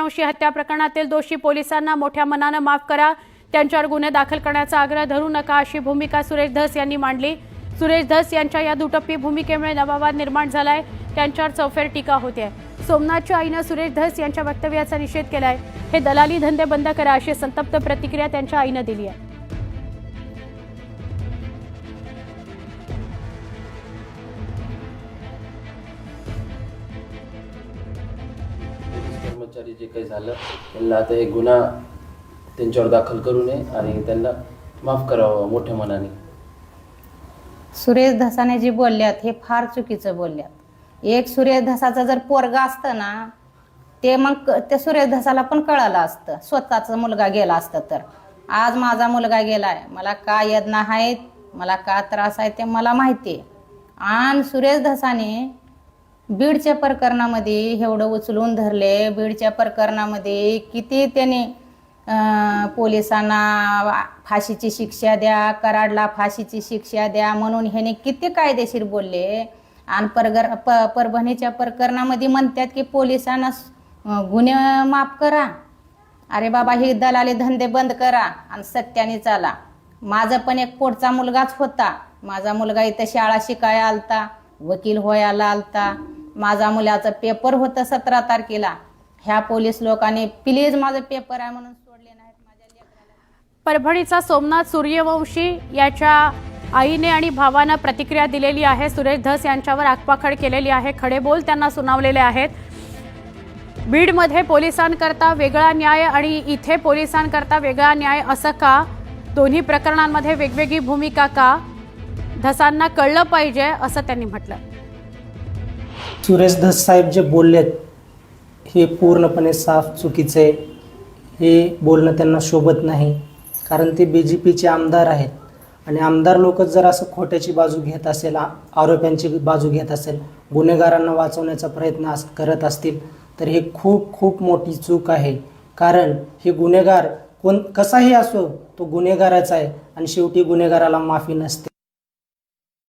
सूर्यवंशी हत्या प्रकरणातील दोषी पोलिसांना मोठ्या मनानं माफ करा. त्यांच्यावर गुन्हे दाखल करण्याचा आग्रह धरू नका अशी भूमिका सुरेश धस यांनी मांडली. सुरेश धस यांच्या या दुटप्पी भूमिकेमुळे नवावाद निर्माण झालाय. त्यांच्यावर चौफेर टीका होते सोमनाथच्या आईनं सुरेश धस यांच्या वक्तव्याचा निषेध केलाय. हे दलाली धंदे बंद करा अशी संतप्त प्रतिक्रिया त्यांच्या आईनं दिली आहे कर्मचारी जे काही झालं त्यांना आता हे गुन्हा त्यांच्यावर दाखल करू नये आणि त्यांना माफ करावं मोठ्या मनाने. सुरेश धसाने जे बोलल्यात हे फार चुकीचं बोलल्यात. एक सुरेश धसाचं जर पोरगा असतं ना ते मग क- त्या सुरेश धसाला पण कळालं असतं. स्वतःचा मुलगा गेला असतं तर. आज माझा मुलगा गेलाय. मला का यज्ञ आहेत मला का त्रास आहे ते मला माहिती आहे. आणि सुरेश धसाने बीडच्या प्रकरणामध्ये एवढं उचलून धरले. बीडच्या प्रकरणामध्ये किती त्याने पोलिसांना फाशीची शिक्षा द्या कराडला फाशीची शिक्षा द्या म्हणून ह्याने किती कायदेशीर बोलले. आणि परगर प परभणीच्या प्रकरणामध्ये म्हणतात की पोलिसांना गुन्हे माफ करा. अरे बाबा हे दलाली धंदे बंद करा आणि सत्याने चाला. माझा पण एक पोटचा मुलगाच होता. माझा मुलगा इथं शाळा शिकायला आलता वकील व्हायला आलता. माझा मुलाचा पेपर होतं सतरा तारखेला. ह्या पोलीस लोकांनी प्लीज माझं पेपर आहे म्हणून सोडले नाहीत माझ्या परभणीचा सोमनाथ सूर्यवंशी याच्या आईने आणि भावानं प्रतिक्रिया दिलेली आहे. सुरेश धस यांच्यावर आगपाखड केलेली आहे. खडे बोल त्यांना सुनावलेले आहेत. बीडमध्ये पोलिसांकरता वेगळा न्याय आणि इथे पोलिसांकरता वेगळा न्याय असं का? दोन्ही प्रकरणांमध्ये वेगवेगळी भूमिका का? धसांना कळलं पाहिजे असं त्यांनी म्हटलं. सुरेश धस साहेब जे बोललेत हे पूर्णपणे साफ चुकीचं आहे. हे बोलणं त्यांना शोभत नाही कारण ते बी जे पीचे आमदार आहेत. आणि आमदार लोक जर असं खोट्याची बाजू घेत असेल आरोप्यांची बाजू घेत असेल गुन्हेगारांना वाचवण्याचा प्रयत्न अस करत असतील तर हे खूप खूप मोठी चूक आहे. कारण हे गुन्हेगार कोण कसाही असो तो गुन्हेगाराचा आहे आणि शेवटी गुन्हेगाराला माफी नसते.